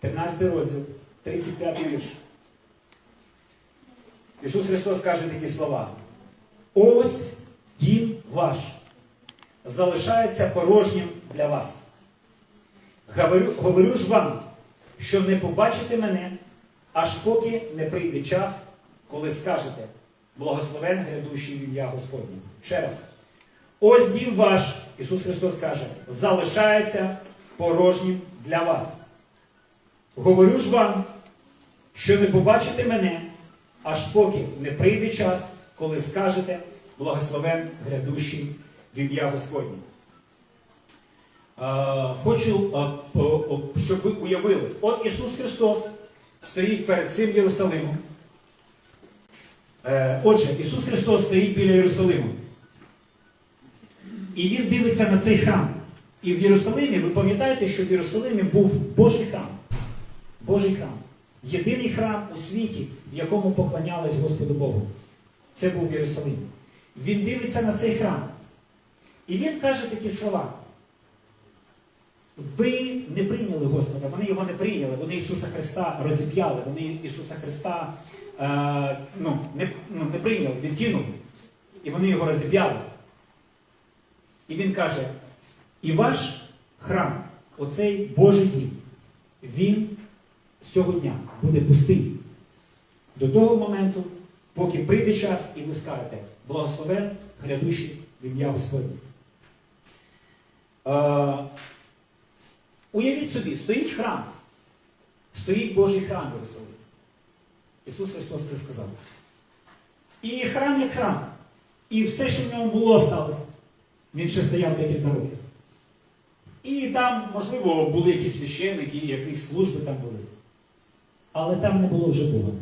13 розділ, 35 вірш. Ісус Христос каже такі слова. Ось дім ваш залишається порожнім для вас. Говорю, говорю ж вам, що не побачите мене, аж поки не прийде час, коли скажете благословен грядущий ім'я Господнє. Ще раз. Ось дім ваш, Ісус Христос каже, залишається порожнім для вас. Говорю ж вам, що не побачите мене, аж поки не прийде час, коли скажете благословен грядущий в ім'я Господнє. Хочу, щоб ви уявили, от Ісус Христос стоїть перед цим Єрусалимом. Е, Отже, Ісус Христос стоїть біля Єрусалиму. І Він дивиться на цей храм. І в Єрусалимі, ви пам'ятаєте, що в Єрусалимі був Божий храм. Божий храм. Єдиний храм у світі, в якому поклонялись Господу Богу. Це був Єрусалим. Він дивиться на цей храм. І він каже такі слова. Ви не прийняли Господа, вони його не прийняли, вони Ісуса Христа розіп'яли, вони Ісуса Христа е, ну, не, ну, не прийняли, відкинули. І вони його розіп'яли. І він каже: і ваш храм, оцей Божий дім, він цього дня буде пустий. До того моменту, поки прийде час, і ви скажете, благословен грядущий в ім'я Господнє. Е, Уявіть собі, стоїть храм, стоїть Божий храм в Єрусалимі. Ісус Христос це сказав. І храм як храм. І все, що в ньому було, сталося. Він ще стояв декілька років. І там, можливо, були якісь священники, якісь служби там були. Але там не було вже Бога.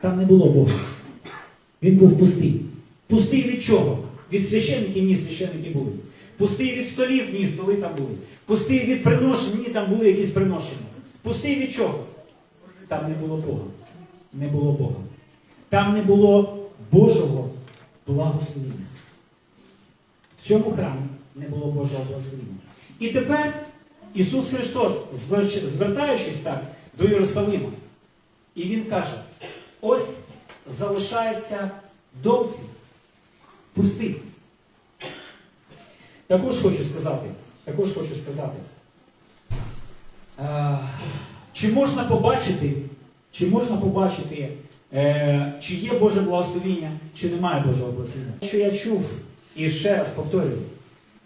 Там не було Бога. Він був пустий. Пустий від чого? Від священників, ні, священники були. Пустий від столів, ні, столи там були. Пустий від приношень, ні, там були якісь приношення. Пустий від чого? Там не було Бога. Не було Бога. Там не було Божого благословення. В цьому храмі не було Божого благословення. І тепер Ісус Христос, звертаючись так до Єрусалима, і Він каже: ось залишається дом твій пустий. Також хочу сказати, також хочу сказати, чи можна побачити, чи можна побачити, е, чи є Боже благословіння, чи немає Божого благословіння. Що я чув, і ще раз повторюю,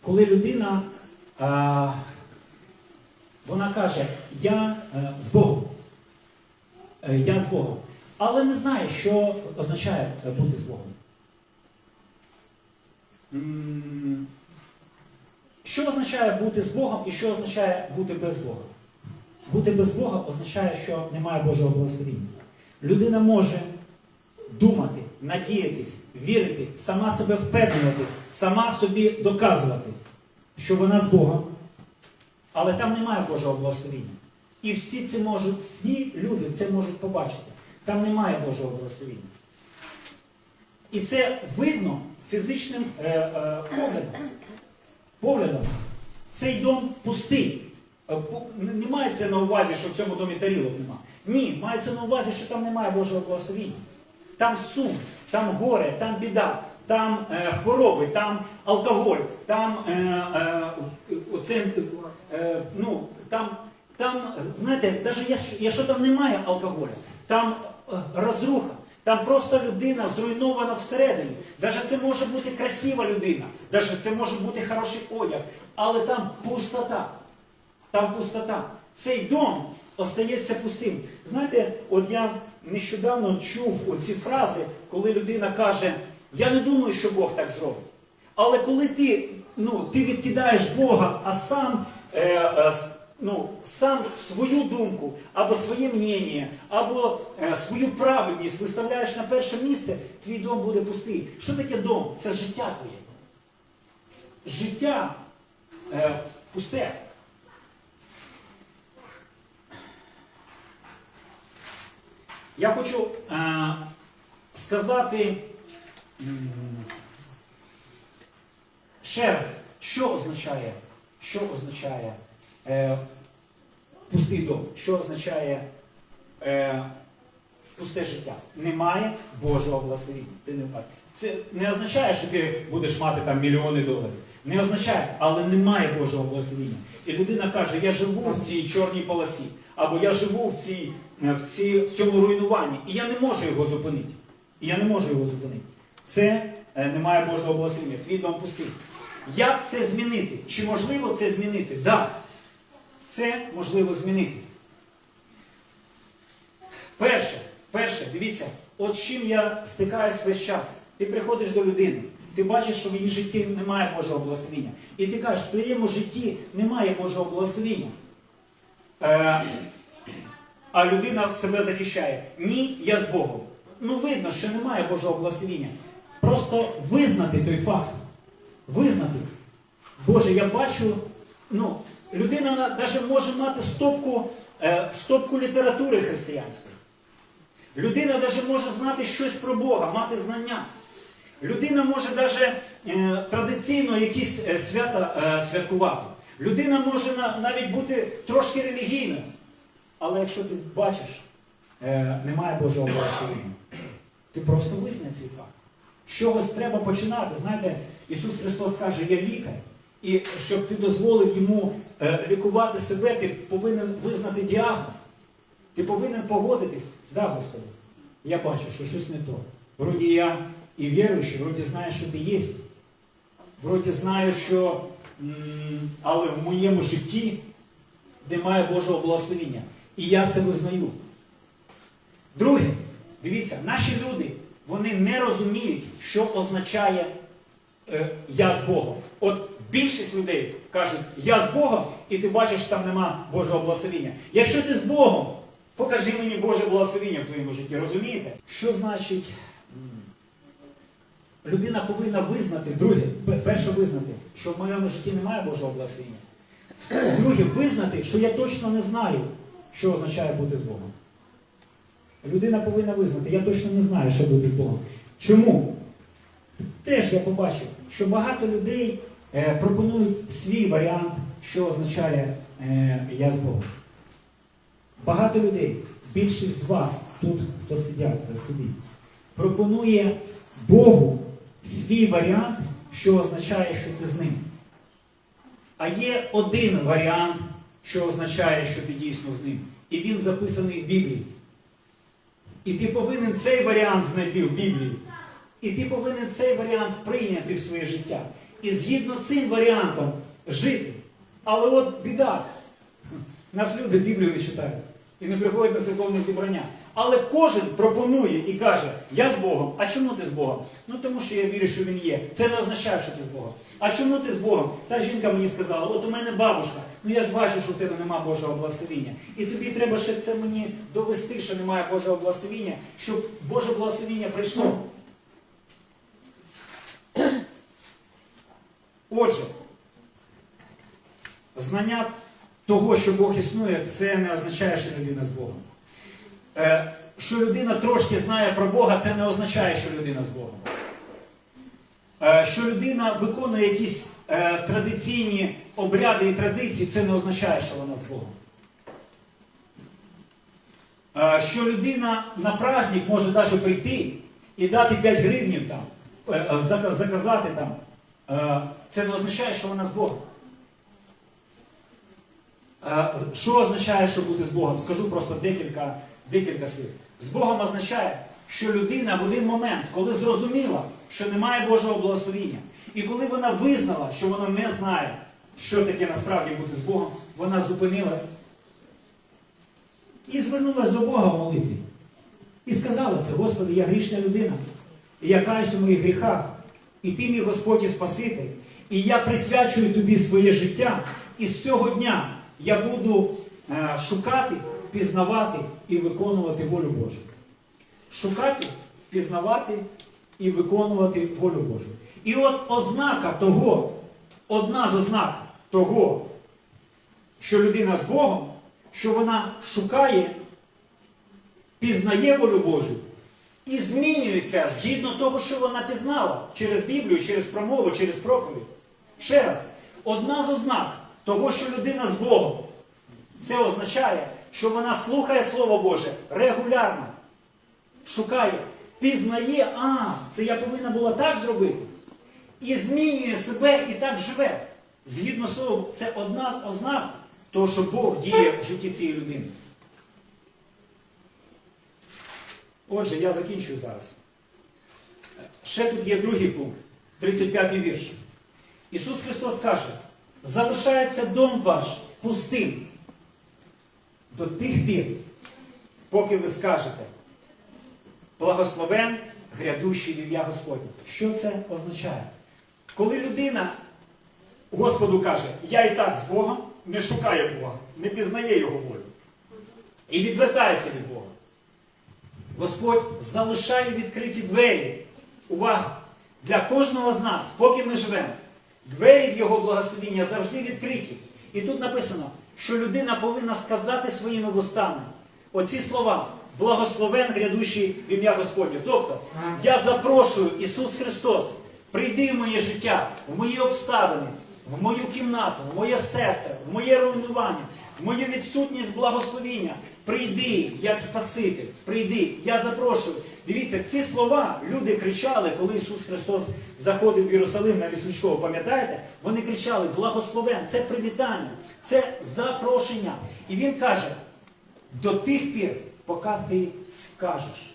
коли людина вона каже, я е, з Богом, Е, я з Богом, але не знає, що означає е, бути з Богом. Що означає бути з Богом і що означає бути без Бога? Бути без Бога означає, що немає Божого благословіння. Людина може думати, надіятись, вірити, сама себе впевнювати, сама собі доказувати, що вона з Богом, але там немає Божого благословіння. І всі це можуть, всі люди це можуть побачити. Там немає Божого благословіння. І це видно фізичним е, е, поглядом. Поглядом. Цей дом пустий. Е, не- мається на увазі, що в цьому домі тарілок нема. Ні, мається на увазі, що там немає Божого благословіння. Там сум, там горе, там біда, там е, хвороби, там алкоголь, там е, е, оце, е, ну, там, там, знаєте, навіть якщо, там немає алкоголю, там е, розруха, там просто людина зруйнована всередині. Навіть це може бути красива людина, навіть це може бути хороший одяг, але там пустота. Там пустота. Цей дом остається пустим. Знаєте, от я нещодавно чув оці фрази, коли людина каже, я не думаю, що Бог так зробить. Але коли ти, ну, ти відкидаєш Бога, а сам, ну, сам свою думку, або своє мнення, або е, свою правильність виставляєш на перше місце, твій дом буде пустий. Що таке дом? Це життя твоє. Життя е, пусте. Я хочу е, сказати ще раз, що означає, що означає е, пустий дом. Що означає е, пусте життя? Немає Божого благословення. Ти не. Це не означає, що ти будеш мати там мільйони доларів. Не означає, але немає Божого благословення. І людина каже, я живу в цій чорній полосі, або я живу в, цій, е, в, цій, в цьому руйнуванні, і я не можу його зупинити. І я не можу його зупинити. Це е, немає Божого благословення. Твій дом пустий. Як це змінити? Чи можливо це змінити? Так. Да. Це можливо змінити. Перше, перше, дивіться, от з чим я стикаюсь весь час. Ти приходиш до людини, ти бачиш, що в її житті немає Божого благословення. І ти кажеш, в твоєму житті немає Божого благословення. Е, а людина себе захищає. Ні, я з Богом. Ну видно, що немає Божого благословення. Просто визнати той факт. Визнати. Боже, я бачу, ну, людина навіть може мати стопку, е, стопку літератури християнської. Людина навіть може знати щось про Бога, мати знання. Людина може навіть е, традиційно якісь е, свята святкувати. Людина може на, навіть бути трошки релігійною. Але якщо ти бачиш, немає Божого благословення, ти просто визнай цей факт. З чогось треба починати. Знаєте, Ісус Христос каже, я лікар. І щоб ти дозволив йому е, лікувати себе, ти повинен визнати діагноз. Ти повинен погодитись. Да, Господи, я бачу, що щось не то. Вроді я і віруючий, вроді знаю, що ти є. Вроді знаю, що але в моєму житті немає Божого благословення. І я це визнаю. Друге, дивіться, наші люди, вони не розуміють, що означає я з Богом. От більшість людей кажуть, я з Богом, і ти бачиш, що там нема Божого благословення. Якщо ти з Богом, покажи мені Боже благословення в твоєму житті. Розумієте? Що значить? Людина повинна визнати, друге, перше визнати, що в моєму житті немає Божого благословення. Друге, визнати, що я точно не знаю, що означає бути з Богом. Людина повинна визнати, я точно не знаю, що бути з Богом. Чому? Теж я побачив, що багато людей е, пропонують свій варіант, що означає е, я з Богом. Багато людей, більшість з вас, тут, хто сидять, сидить, пропонує Богу свій варіант, що означає, що ти з ним. А є один варіант, що означає, що ти дійсно з ним. І він записаний в Біблії. І ти повинен цей варіант знайти в Біблії. І ти повинен цей варіант прийняти в своє життя. І згідно цим варіантом жити. Але от біда. Нас люди Біблію не читають і не приходять на церковне зібрання. Але кожен пропонує і каже, я з Богом. А чому ти з Богом? Ну тому що я вірю, що він є. Це не означає, що ти з Богом. А чому ти з Богом? Та жінка мені сказала, от у мене бабушка, ну я ж бачу, що в тебе нема Божого благословіння. І тобі треба ще це мені довести, що немає Божого благословіння, щоб Боже благословіння прийшло. Отже, знання того, що Бог існує, це не означає, що людина з Богом. Е, Що людина трошки знає про Бога, це не означає, що людина з Богом. Е, Що людина виконує якісь е, традиційні обряди і традиції, це не означає, що вона з Богом. Що людина на праздник може навіть прийти і дати 5 гривнів там, заказати там, це не означає, що вона з Богом. Е, Що означає, що бути з Богом? Скажу просто декілька, декілька слів. З Богом означає, що людина в один момент, коли зрозуміла, що немає Божого благословіння, і коли вона визнала, що вона не знає, що таке насправді бути з Богом, вона зупинилась і звернулась до Бога в молитві. І сказала це, Господи, я грішна людина, і я каюсь у моїх гріхах, і ти мій Господь і Спаситель, і я присвячую тобі своє життя, і з цього дня я буду е, шукати, пізнавати і виконувати волю Божу. Шукати, пізнавати і виконувати волю Божу. І от ознака того, одна з ознак того, що людина з Богом, що вона шукає, пізнає волю Божу і змінюється згідно того, що вона пізнала через Біблію, через промову, через проповідь. Ще раз, одна з ознак того, що людина з Богом, Це означає, що вона слухає Слово Боже регулярно, шукає, пізнає, а, це я повинна була так зробити. І змінює себе і так живе. Згідно словом, це одна з ознак того, що Бог діє в житті цієї людини. Отже, я закінчую зараз. Ще тут є другий пункт, 35 вірш. Ісус Христос каже, залишається дом ваш пустим до тих пір, поки ви скажете, благословен грядущий в ім'я Господнє. Що це означає? Коли людина Господу каже, я і так з Богом, не шукає Бога, не пізнає Його волю і відвертається від Бога. Господь залишає відкриті двері. Увага! Для кожного з нас, поки ми живемо, двері в Його благословіння завжди відкриті. І тут написано, що людина повинна сказати своїми вустами оці слова. Благословен грядущий в ім'я Господнє. Тобто, я запрошую Ісус Христос, прийди в моє життя, в мої обставини, в мою кімнату, в моє серце, в моє руйнування, в мою відсутність благословіння. Прийди, як Спаситель, прийди, я запрошую. Дивіться, ці слова люди кричали, коли Ісус Христос заходив в Єрусалим на Віслючково, пам'ятаєте? Вони кричали: благословен, це привітання, це запрошення. І Він каже, до тих пір, поки ти скажеш.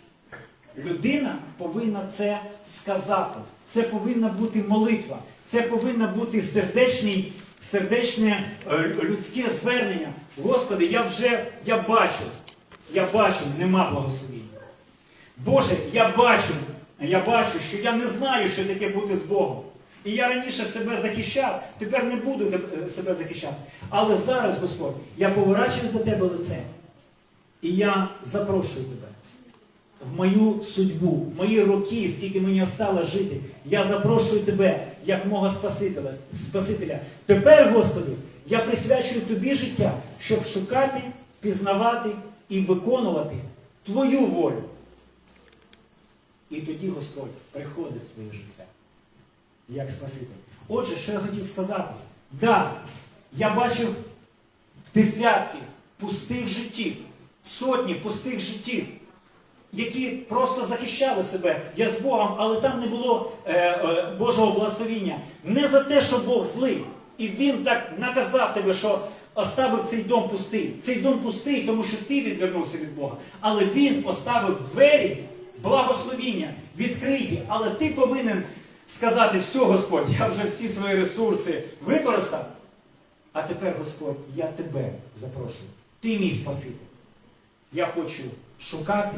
Людина повинна це сказати. Це повинна бути молитва. Це повинна бути сердечний, сердечне е, людське звернення. Господи, я вже я бачу, я бачу, нема благословіння. Боже, я бачу, я бачу, що я не знаю, що таке бути з Богом. І я раніше себе захищав, тепер не буду себе захищати. Але зараз, Господь, я поворачуюсь до Тебе лицем. І я запрошую тебе в мою судьбу, в мої роки, скільки мені осталось жити. Я запрошую тебе, як мого Спасителя. Спасителя. Тепер, Господи, я присвячую тобі життя, щоб шукати, пізнавати і виконувати Твою волю. І тоді Господь приходить в твоє життя, як Спаситель. Отже, що я хотів сказати? Да, я бачив десятки пустих життів, сотні пустих життів, які просто захищали себе. Я з Богом, але там не було е, е, Божого благословіння. Не за те, що Бог злий. І він так наказав тебе, що оставив цей дом пустий. Цей дом пустий, тому що ти відвернувся від Бога. Але він оставив двері благословіння відкриті. Але ти повинен сказати, все, Господь, я вже всі свої ресурси використав. А тепер, Господь, я тебе запрошую. Ти мій Спаситель. Я хочу шукати,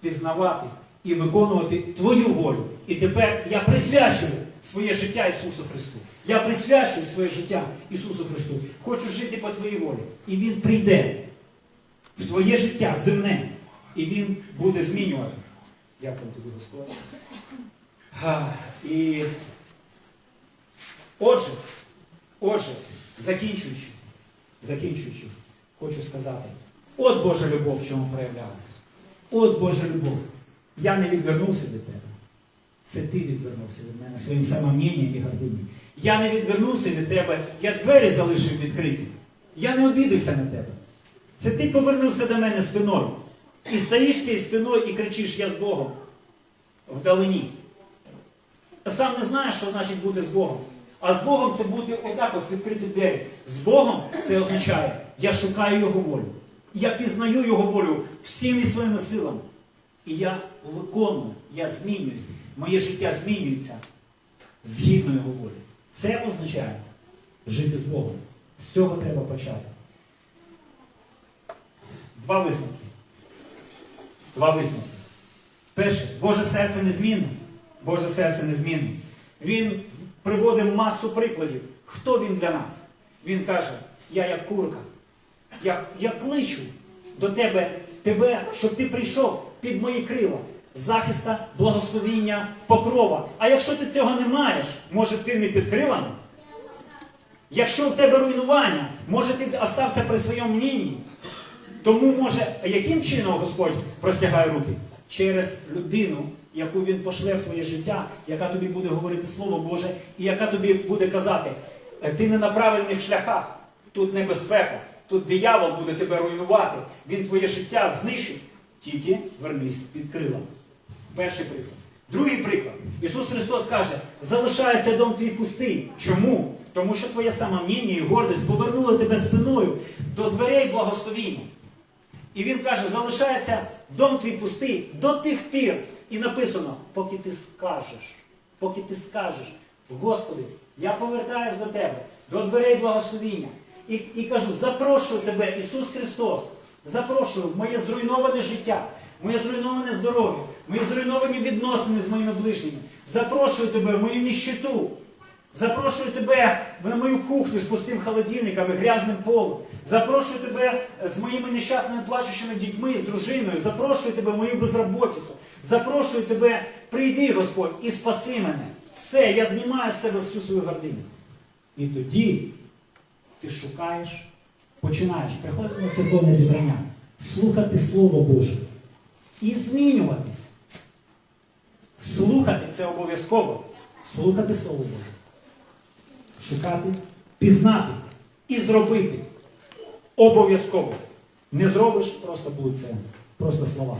пізнавати і виконувати Твою волю. І тепер я присвячую своє життя Ісусу Христу. Я присвячую своє життя Ісусу Христу. Хочу жити по Твоїй волі. І Він прийде в твоє життя земне. І Він буде змінювати. Дякую тобі, Господь. І отже, отже, закінчуючи, закінчуючи, хочу сказати, от Божа любов в чому проявлялася. От Божа любов. Я не відвернувся від тебе. Це ти відвернувся від мене своїм самомнінням і гординням. Я не відвернувся від тебе, я двері залишив відкриті. Я не обідався на тебе. Це ти повернувся до мене спиною. І стоїш цією спиною і кричиш, я з Богом вдалині. Сам не знаєш, що значить бути з Богом. А з Богом це бути отак, от відкрити двері. З Богом це означає, я шукаю Його волю. Я пізнаю Його волю всіми своїми силами. І я виконую, я змінююсь. Моє життя змінюється згідно Його волі. Це означає жити з Богом. З цього треба почати. Два висновки. Два висновки. Перше, Боже серце незмінне. Боже серце незмінне. Він приводить масу прикладів. Хто він для нас? Він каже, я як курка. Я, я кличу до тебе, тебе, щоб ти прийшов під мої крила. Захиста, благословіння, покрова. А якщо ти цього не маєш, може ти не під крилами? Якщо в тебе руйнування, може ти остався при своєму мнінні? Тому може, яким чином Господь простягає руки? Через людину, яку він пошле в твоє життя, яка тобі буде говорити Слово Боже, і яка тобі буде казати, «Е, ти не на правильних шляхах, тут небезпека, тут диявол буде тебе руйнувати, він твоє життя знищить, тільки вернись під крилом. Перший приклад. Другий приклад. Ісус Христос каже, залишається дом твій пустий. Чому? Тому що твоє самомніння і гордість повернули тебе спиною до дверей благословіння. І він каже, залишається дом твій пустий до тих пір. І написано, поки ти скажеш, поки ти скажеш, Господи, я повертаюсь до тебе, до дверей благословіння. І, і кажу, запрошую тебе, Ісус Христос, запрошую в моє зруйноване життя, моє зруйноване здоров'я, мої зруйновані відносини з моїми ближніми. Запрошую тебе в мою ніщиту. Запрошую тебе на мою кухню з пустим холодильником і грязним полом. Запрошую тебе з моїми нещасними плачущими дітьми, з дружиною. Запрошую тебе в мою безроботицю. Запрошую тебе, прийди, Господь, і спаси мене. Все, я знімаю з себе всю свою гординю. І тоді ти шукаєш, починаєш приходити на церковне зібрання, слухати Слово Боже і змінюватись. Слухати це обов'язково. Слухати Слово Боже шукати, пізнати і зробити. Обов'язково. Не зробиш, просто це просто слова.